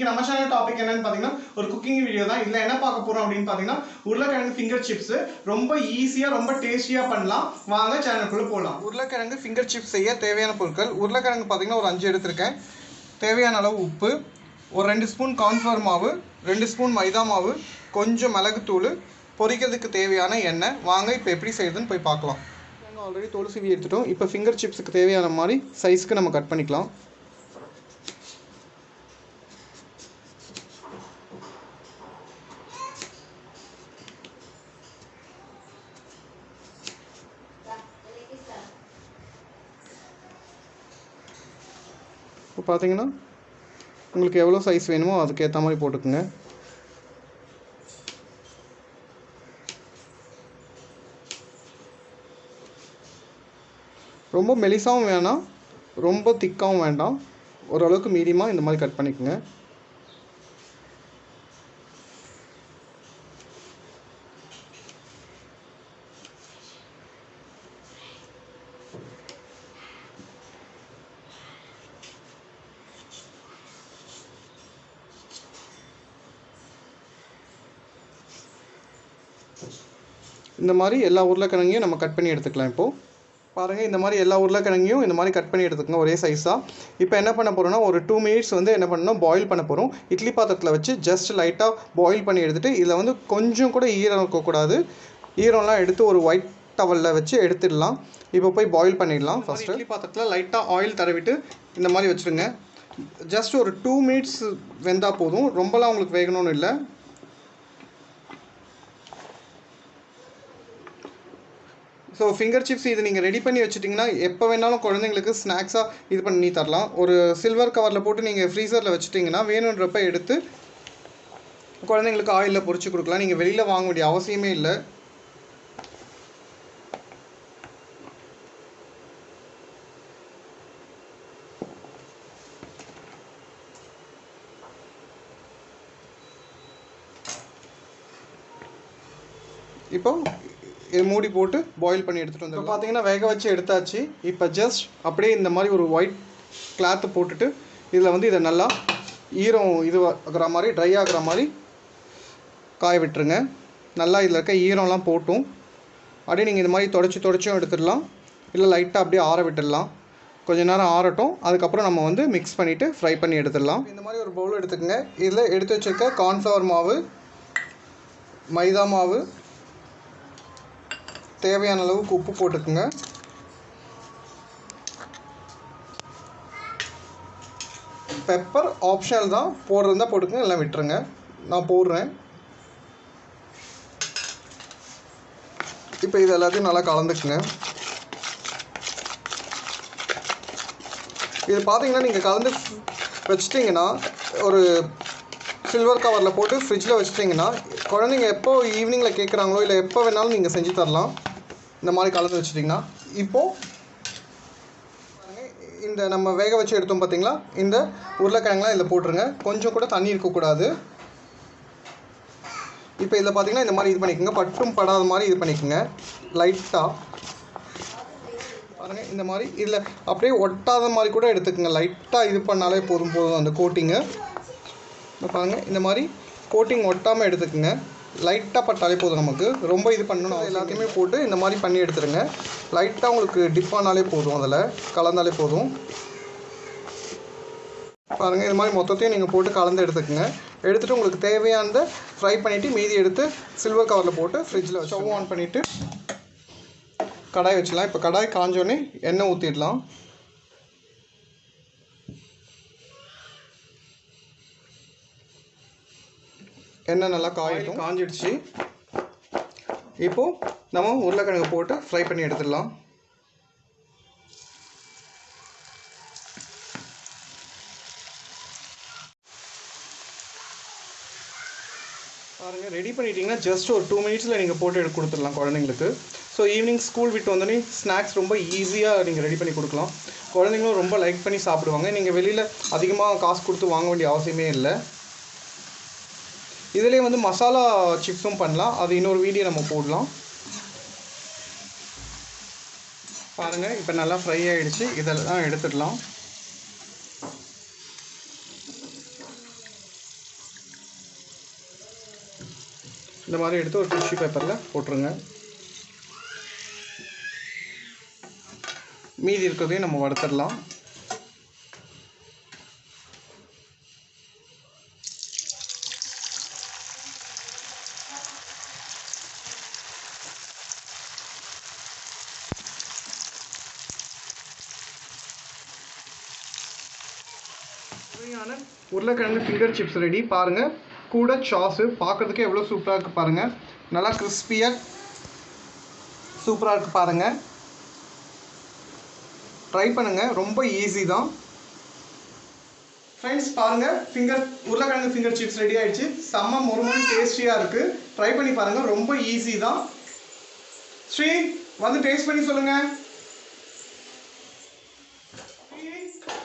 இன்னைக்கு நம்ம channel topic என்னன்னு பார்த்தீங்கன்னா ஒரு குக்கிங் வீடியோ தான். இதில் என்ன பார்க்க போறோம் அப்படின்னு பார்த்தீங்கன்னா உருளைக்கிழங்கு ஃபிங்கர் சிப்ஸ் ரொம்ப ஈஸியாக ரொம்ப டேஸ்டியாக பண்ணலாம். வாங்க சேனலுக்குள்ள போகலாம் உருளைக்கிழங்கு ஃபிங்கர் சிப்ஸ் செய்ய தேவையான பொருட்கள் உருளைக்கிழங்கு பார்த்தீங்கன்னா ஒரு அஞ்சு எடுத்திருக்கேன். தேவையான அளவு உப்பு ஒரு ரெண்டு ஸ்பூன் கார்ன்ஃப்ளவர் மாவு ரெண்டு ஸ்பூன் மைதா மாவு கொஞ்சம் மிளகுத்தூள் பொரிக்கிறதுக்கு தேவையான எண்ணெய். வாங்க இப்போ எப்படி செய்யுதுன்னு போய் பார்க்கலாம். ஆல்ரெடி தோல் சீவி எடுத்துட்டோம். இப்போ ஃபிங்கர் சிப்ஸுக்கு தேவையான மாதிரி சைஸ்க்கு நம்ம கட் பண்ணிக்கலாம். இப்போ பார்த்தீங்கன்னா உங்களுக்கு எவ்வளோ சைஸ் வேணுமோ அதுக்கேற்ற மாதிரி போட்டுக்குங்க. ரொம்ப மெலிசாவும் வேணாம் ரொம்ப திக்காகவும் வேண்டாம். ஓரளவுக்கு மீடியமாக இந்த மாதிரி கட் பண்ணிக்கோங்க. இந்த மாதிரி எல்லா உருளைக்கிழங்கையும் நம்ம கட் பண்ணி எடுத்துக்கலாம் இப்போது பாருங்கள் இந்த மாதிரி எல்லா உருளைக்கிழங்கையும் இந்த மாதிரி கட் பண்ணி எடுத்துக்கோங்க ஒரே சைஸாக இப்போ என்ன பண்ண போகிறோம்னா ஒரு டூ மினிட்ஸ் வந்து என்ன பண்ணணும் பாயில் பண்ண போகிறோம் இட்லி பாத்திரத்தில் வச்சு ஜஸ்ட் லைட்டாக பாயில் பண்ணி எடுத்துகிட்டு இதில் வந்து கொஞ்சம் கூட ஈரம் இருக்கக்கூடாது ஈரம்லாம் எடுத்து ஒரு ஒயிட் டவலில் வச்சு எடுத்துடலாம். இப்போ போய் பாயில் பண்ணிடலாம் ஃபஸ்ட்டு இட்லி பாத்திரத்தில் லைட்டாக ஆயில் தடவிட்டு இந்த மாதிரி வச்சுருங்க ஜஸ்ட் ஒரு டூ மினிட்ஸ் வெந்தால் போதும். ரொம்பலாம் உங்களுக்கு வேகணும்னு இல்லை. ஸோ ஃபிங்கர் சிப்ஸ் இது நீங்கள் ரெடி பண்ணி வச்சுட்டிங்கன்னா எப்போ வேணாலும் குழந்தைங்களுக்கு ஸ்நாக்ஸாக இது பண்ணி தரலாம். ஒரு சில்வர் கவரில் போட்டு நீங்கள் ஃப்ரீசரில் வச்சுட்டிங்கன்னா வேணுன்றப்ப எடுத்து குழந்தைங்களுக்கு ஆயிலில் பொறிச்சு கொடுக்கலாம். நீங்கள் வெளியில் வாங்க வேண்டிய அவசியமே இல்லை. இப்போ இது மூடி போட்டு பாயில் பண்ணி எடுத்துகிட்டு வந்து பார்த்தீங்கன்னா வேக வச்சு எடுத்தாச்சு. இப்போ ஜஸ்ட் அப்படியே இந்த மாதிரி ஒரு ஒயிட் கிளாத்து போட்டுட்டு இதில் வந்து இதை நல்லா ஈரம் இது ஆகிற மாதிரி ட்ரை ஆகிற மாதிரி காய விட்டுருங்க. நல்லா இதில் இருக்க ஈரம்லாம் போட்டும். அப்படியே நீங்கள் இந்த மாதிரி தொடச்சி தொடச்சும் எடுத்துடலாம். இல்லை லைட்டாக அப்படியே ஆற விட்டுடலாம். கொஞ்ச நேரம் ஆறட்டும். அதுக்கப்புறம் நம்ம வந்து மிக்ஸ் பண்ணிவிட்டு ஃப்ரை பண்ணி எடுத்துடலாம். இந்த மாதிரி ஒரு பவுல் எடுத்துக்கோங்க. இதில் எடுத்து வச்சுருக்க கார்ன்ஃப்ளவர் மாவு மைதா மாவு தேவையான அளவுக்கு உப்பு போட்டுக்குங்க. பெப்பர் ஆப்ஷனல் தான். போடுறதா போட்டுக்கங்க எல்லாம் விட்டுருங்க. நான் போடுறேன். இப்போ இது எல்லாத்தையும் நல்லா கலந்துக்குங்க. இது பார்த்தீங்கன்னா நீங்கள் கலந்து வச்சிட்டிங்கன்னா ஒரு சில்வர் கவரில் போட்டு ஃப்ரிட்ஜில் வச்சிட்டிங்கன்னா குழந்தைங்க எப்போ ஈவினிங்கில் கேட்குறாங்களோ இல்லை எப்போ வேணாலும் நீங்கள் செஞ்சு தரலாம். இந்த மாதிரி கலந்து வச்சிட்டிங்கன்னா இப்போது இந்த நம்ம வேக வச்சு எடுத்தோம் பார்த்தீங்களா இந்த உருளைக்கிழங்குலாம் இதில் போட்டுருங்க. கொஞ்சம் கூட தண்ணி இருக்கக்கூடாது. இப்போ இதில் பார்த்தீங்கன்னா இந்த மாதிரி இது பண்ணிக்கோங்க. பட்டும் படாத மாதிரி இது பண்ணிக்கோங்க. லைட்டாக பாருங்கள் இந்த மாதிரி இதில் அப்படியே ஒட்டாத மாதிரி கூட எடுத்துக்கோங்க. லைட்டாக இது பண்ணாலே போதும் போதும் அந்த கோட்டிங்கு பாருங்கள் இந்த மாதிரி கோட்டிங் ஒட்டாமல் எடுத்துக்கோங்க. லைட்டாக பட்டாலே போதும் நமக்கு. ரொம்ப இது பண்ணணும். எல்லாத்தையுமே போட்டு இந்த மாதிரி பண்ணி எடுத்துருங்க. லைட்டாக உங்களுக்கு டிப் ஆனாலே போதும் அதில். கலந்தாலே போதும். பாருங்கள் இது மாதிரி மொத்தத்தையும் நீங்கள் போட்டு கலந்து எடுத்துக்கோங்க. எடுத்துகிட்டு உங்களுக்கு தேவையானதை ஃப்ரை பண்ணிவிட்டு மீதி எடுத்து சில்வர் கவரில் போட்டு ஃப்ரிட்ஜில் ஸ்டவ் ஆன் பண்ணிவிட்டு கடாய் வச்சிடலாம் இப்போ கடாய் காஞ்சோடனே எண்ணெய் ஊற்றிடலாம் எண்ணெய் நல்லா காயிட்டும். காஞ்சிடுச்சு. இப்போது நம்ம உருளைக்கிழங்கு போட்டு ஃப்ரை பண்ணி எடுத்துடலாம். பாருங்கள் ரெடி பண்ணிட்டீங்கன்னா ஜஸ்ட் ஒரு டூ மினிட்ஸில் நீங்கள் போட்டு எடுத்து கொடுத்துடலாம் குழந்தைங்களுக்கு. ஸோ ஈவினிங் ஸ்கூல் விட்டு வந்தோடனே ஸ்நாக்ஸ் ரொம்ப ஈஸியாக நீங்கள் ரெடி பண்ணி கொடுக்கலாம். குழந்தைங்களும் ரொம்ப லைக் பண்ணி சாப்பிடுவாங்க. நீங்கள் வெளியில் அதிகமாக காசு கொடுத்து வாங்க வேண்டிய அவசியமே இல்லை. இதுலேயே வந்து மசாலா சிப்ஸும் பண்ணலாம். அது இன்னொரு வீடியோ நம்ம போடலாம். பாருங்கள் இப்போ நல்லா ஃப்ரை ஆகிடுச்சு இதெல்லாம் எடுத்துடலாம். இந்த மாதிரி எடுத்து ஒரு டிஷ்யூ பேப்பரில் போட்டுருங்க. மீதி இருக்கிறதையும் நம்ம வளர்த்துடலாம் சுவையான உருளைக்கிழங்கு ஃபிங்கர் சிப்ஸ் ரெடி பாருங்கள் கூட சாஸு பார்க்குறதுக்கே எவ்வளோ சூப்பராக இருக்குது பாருங்கள் நல்லா கிறிஸ்பியாக சூப்பராக இருக்குது பாருங்கள் ட்ரை பண்ணுங்கள் ரொம்ப ஈஸி தான். ஃப்ரெண்ட்ஸ் பாருங்கள் ஃபிங்கர் உருளைக்கிழங்கு ஃபிங்கர் சிப்ஸ் ரெடி ஆகிடுச்சு செம்ம முறுமுறு டேஸ்டியாக இருக்குது ட்ரை பண்ணி பாருங்கள் ரொம்ப ஈஸி தான். ஸ்ரீ வந்து டேஸ்ட் பண்ணி சொல்லுங்கள்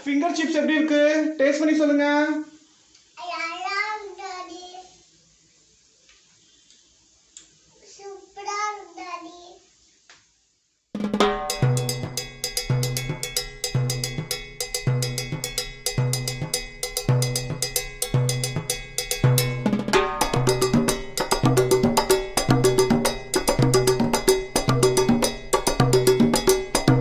ஃபிங்கர் சிப்ஸ் எப்படி இருக்கு? டேஸ்ட் பண்ணி சொல்லுங்கள்